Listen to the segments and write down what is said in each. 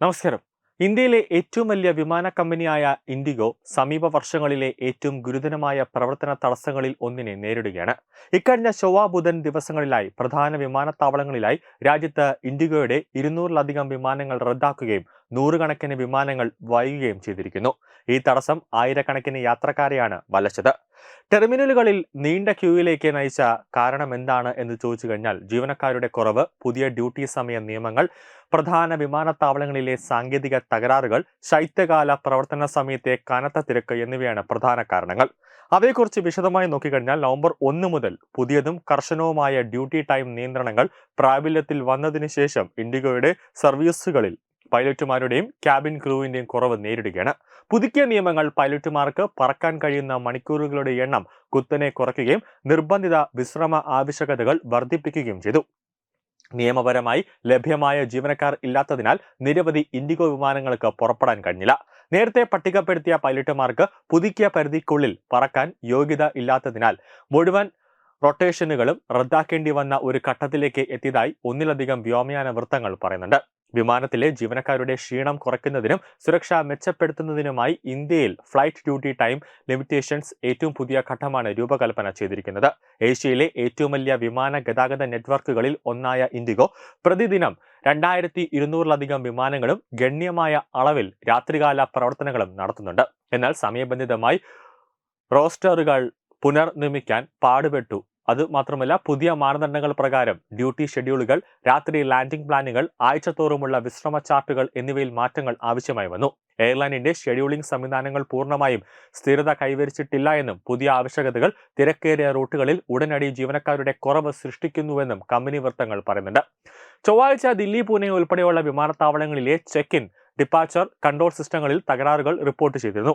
നമസ്കാരം. ഇന്ത്യയിലെ ഏറ്റവും വലിയ വിമാന കമ്പനിയായ ഇൻഡിഗോ സമീപ വർഷങ്ങളിലെ ഏറ്റവും ഗുരുതരമായ പ്രവർത്തന തടസ്സങ്ങളിൽ ഒന്നിനെ നേരിടുകയാണ്. ഇക്കഴിഞ്ഞ ചൊവ്വ ബുധൻ ദിവസങ്ങളിലായി പ്രധാന വിമാനത്താവളങ്ങളിലായി രാജ്യത്ത് ഇൻഡിഗോയുടെ ഇരുന്നൂറിലധികം വിമാനങ്ങൾ റദ്ദാക്കുകയും നൂറുകണക്കിന് വിമാനങ്ങൾ വൈകുകയും ചെയ്തിരിക്കുന്നു. ഈ തടസ്സം ആയിരക്കണക്കിന് യാത്രക്കാരെയാണ് വലച്ചത്. ടെർമിനലുകളിൽ നീണ്ട ക്യൂയിലേക്ക് നയിച്ച കാരണം എന്താണ് എന്ന് ചോദിച്ചു കഴിഞ്ഞാൽ ജീവനക്കാരുടെ കുറവ് പുതിയ ഡ്യൂട്ടി സമയ നിയമങ്ങൾ പ്രധാന വിമാനത്താവളങ്ങളിലെ സാങ്കേതിക തകരാറുകൾ ശൈത്യകാല പ്രവർത്തന സമയത്തെ കനത്ത തിരക്ക് എന്നിവയാണ് പ്രധാന കാരണങ്ങൾ. അവയെക്കുറിച്ച് വിശദമായി നോക്കിക്കഴിഞ്ഞാൽ നവംബർ ഒന്ന് മുതൽ പുതിയതും കർശനവുമായ ഡ്യൂട്ടി ടൈം നിയന്ത്രണങ്ങൾ പ്രാബല്യത്തിൽ വന്നതിന് ശേഷം ഇൻഡിഗോയുടെ സർവീസുകളിൽ പൈലറ്റുമാരുടെയും ക്യാബിൻ ക്രൂവിന്റെയും കുറവ് നേരിടുകയാണ്. പുതുക്കിയ നിയമങ്ങൾ പൈലറ്റുമാർക്ക് പറക്കാൻ കഴിയുന്ന മണിക്കൂറുകളുടെ എണ്ണം കുത്തനെ കുറയ്ക്കുകയും നിർബന്ധിത വിശ്രമ ആവശ്യകതകൾ വർദ്ധിപ്പിക്കുകയും ചെയ്തു. നിയമപരമായി ലഭ്യമായ ജീവനക്കാർ ഇല്ലാത്തതിനാൽ നിരവധി ഇൻഡിഗോ വിമാനങ്ങൾക്ക് പുറപ്പെടാൻ കഴിഞ്ഞില്ല. നേരത്തെ പട്ടികപ്പെടുത്തിയ പൈലറ്റുമാർക്ക് പുതുക്കിയ പരിധിക്കുള്ളിൽ പറക്കാൻ യോഗ്യത ഇല്ലാത്തതിനാൽ മുഴുവൻ റൊട്ടേഷനുകളും റദ്ദാക്കേണ്ടി വന്ന ഒരു ഘട്ടത്തിലേക്ക് എത്തിയതായി ഒന്നിലധികം വ്യോമയാന വൃത്തങ്ങൾ പറയുന്നുണ്ട്. വിമാനത്തിലെ ജീവനക്കാരുടെ ക്ഷീണം കുറയ്ക്കുന്നതിനും സുരക്ഷ മെച്ചപ്പെടുത്തുന്നതിനുമായി ഇന്ത്യയിൽ ഫ്ലൈറ്റ് ഡ്യൂട്ടി ടൈം ലിമിറ്റേഷൻസ് ഏറ്റവും പുതിയ ഘട്ടമാണ് രൂപകൽപ്പന ചെയ്തിരിക്കുന്നത്. ഏഷ്യയിലെ ഏറ്റവും വലിയ വിമാന ഗതാഗത നെറ്റ്വർക്കുകളിൽ ഒന്നായ ഇൻഡിഗോ പ്രതിദിനം രണ്ടായിരത്തി ഇരുന്നൂറിലധികം വിമാനങ്ങളും ഗണ്യമായ അളവിൽ രാത്രികാല പ്രവർത്തനങ്ങളും നടത്തുന്നുണ്ട്. എന്നാൽ സമയബന്ധിതമായി റോസ്റ്ററുകൾ പുനർനിർമ്മിക്കാൻ പാടുപെട്ടു അത് മാത്രമല്ല പുതിയ മാനദണ്ഡങ്ങൾ പ്രകാരം ഡ്യൂട്ടി ഷെഡ്യൂളുകൾ രാത്രി ലാൻഡിംഗ് പ്ലാനുകൾ ആഴ്ച തോറുമുള്ള വിശ്രമ ചാർട്ടുകൾ എന്നിവയിൽ മാറ്റങ്ങൾ ആവശ്യമായി വന്നു. എയർലൈനിന്റെ ഷെഡ്യൂളിംഗ് സംവിധാനങ്ങൾ പൂർണമായും സ്ഥിരത കൈവരിച്ചിട്ടില്ല എന്നും പുതിയ ആവശ്യകതകൾ തിരക്കേറിയ റൂട്ടുകളിൽ ഉടനടി ജീവനക്കാരുടെ കുറവ് സൃഷ്ടിക്കുന്നുവെന്നും കമ്പനി വൃത്തങ്ങൾ പറയുന്നുണ്ട്. ചൊവ്വാഴ്ച ദില്ലി പൂനെ ഉൾപ്പെടെയുള്ള വിമാനത്താവളങ്ങളിലെ ചെക്ക് ഇൻ ഡിപ്പാച്ചർ കൺട്രോൾ സിസ്റ്റങ്ങളിൽ തകരാറുകൾ റിപ്പോർട്ട് ചെയ്തിരുന്നു.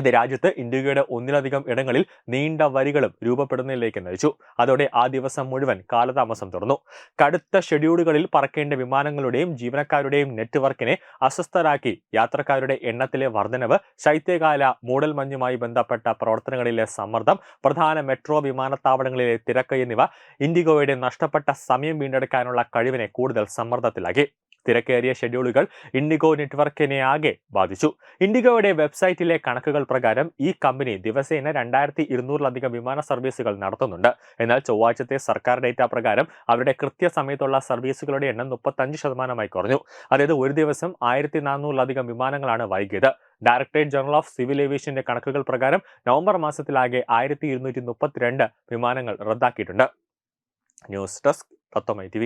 ഇത് രാജ്യത്ത് ഇന്ത്യയുടെ ഒന്നിലധികം ഇടങ്ങളിൽ നീണ്ട വരികളും രൂപപ്പെടുന്നതിലേക്ക് നയിച്ചു. അതോടെ ആ ദിവസം മുഴുവൻ കാലതാമസം തുടർന്നു. കടുത്ത ഷെഡ്യൂളുകളിൽ പറക്കേണ്ട വിമാനങ്ങളുടെയും ജീവനക്കാരുടെയും നെറ്റ്വർക്കിനെ അസ്വസ്ഥരാക്കി യാത്രക്കാരുടെ എണ്ണത്തിലെ വർധനവ് ശൈത്യകാല മൂടൽമഞ്ഞുമായി ബന്ധപ്പെട്ട പ്രവർത്തനങ്ങളിലെ സമ്മർദ്ദം പ്രധാന മെട്രോ വിമാനത്താവളങ്ങളിലെ തിരക്ക് എന്നിവ ഇൻഡിഗോയുടെ നഷ്ടപ്പെട്ട സമയം വീണ്ടെടുക്കാനുള്ള കഴിവിനെ കൂടുതൽ സമ്മർദ്ദത്തിലാക്കി. തിരക്കേറിയ ഷെഡ്യൂളുകൾ ഇൻഡിഗോ നെറ്റ്വർക്കിനെ ആകെ ബാധിച്ചു. ഇൻഡിഗോയുടെ വെബ്സൈറ്റിലെ കണക്കുകൾ പ്രകാരം ഈ കമ്പനി ദിവസേന രണ്ടായിരത്തി ഇരുന്നൂറിലധികം വിമാന സർവീസുകൾ നടത്തുന്നുണ്ട്. എന്നാൽ ചൊവ്വാഴ്ചത്തെ സർക്കാർ ഡേറ്റ പ്രകാരം അവരുടെ കൃത്യസമയത്തുള്ള സർവീസുകളുടെ എണ്ണം മുപ്പത്തഞ്ച് ശതമാനമായി കുറഞ്ഞു. അതായത് ഒരു ദിവസം ആയിരത്തി നാനൂറിലധികം വിമാനങ്ങളാണ് വൈകിയത്. ഡയറക്ടറേറ്റ് ജനറൽ ഓഫ് സിവിൽ ഏവിയേഷന്റെ കണക്കുകൾ പ്രകാരം നവംബർ മാസത്തിലാകെ ആയിരത്തി ഇരുന്നൂറ്റി മുപ്പത്തിരണ്ട് വിമാനങ്ങൾ റദ്ദാക്കിയിട്ടുണ്ട്. ന്യൂസ് ഡെസ്ക് തത്വമൈ ടി